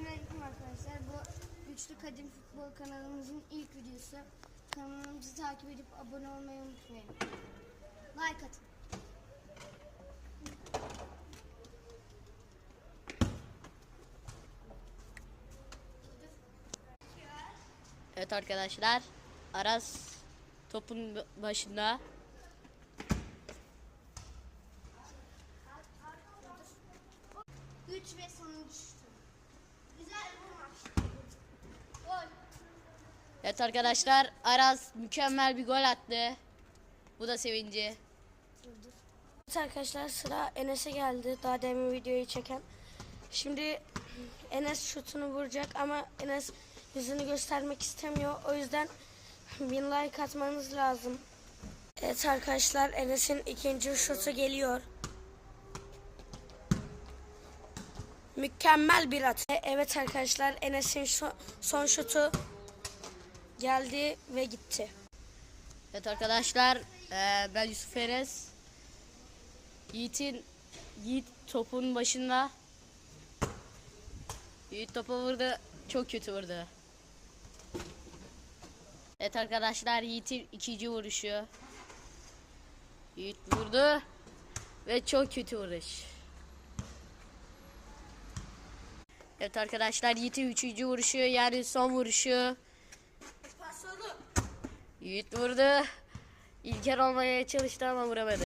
Selamünaleyküm arkadaşlar. Bu Güçlü Kadim Futbol kanalımızın ilk videosu. Kanalımızı takip edip abone olmayı unutmayın. Like atın. Evet arkadaşlar. Aras topun başında. Güç ve sonuncu şutu. Güzel bir maç. Gol. Evet arkadaşlar Aras mükemmel bir gol attı. Bu da sevinci. Evet arkadaşlar sıra Enes'e geldi. Daha demin videoyu çeken. Şimdi Enes şutunu vuracak ama Enes yüzünü göstermek istemiyor. O yüzden bin like atmanız lazım. Evet arkadaşlar Enes'in ikinci şutu geliyor. Mükemmel bir at. Evet arkadaşlar Enes'in son şutu geldi ve gitti. Evet arkadaşlar eee, ben Yusuf Enes. Yiğit'in Yiğit topun başında. Yiğit topu vurdu. Çok kötü vurdu. Evet arkadaşlar Yiğit'in ikinci vuruşu. Yiğit vurdu. Ve çok kötü vuruş. Evet arkadaşlar Yiğit'in üçüncü vuruşu yani son vuruşu. Yiğit vurdu. İlker olmaya çalıştı ama vuramadı.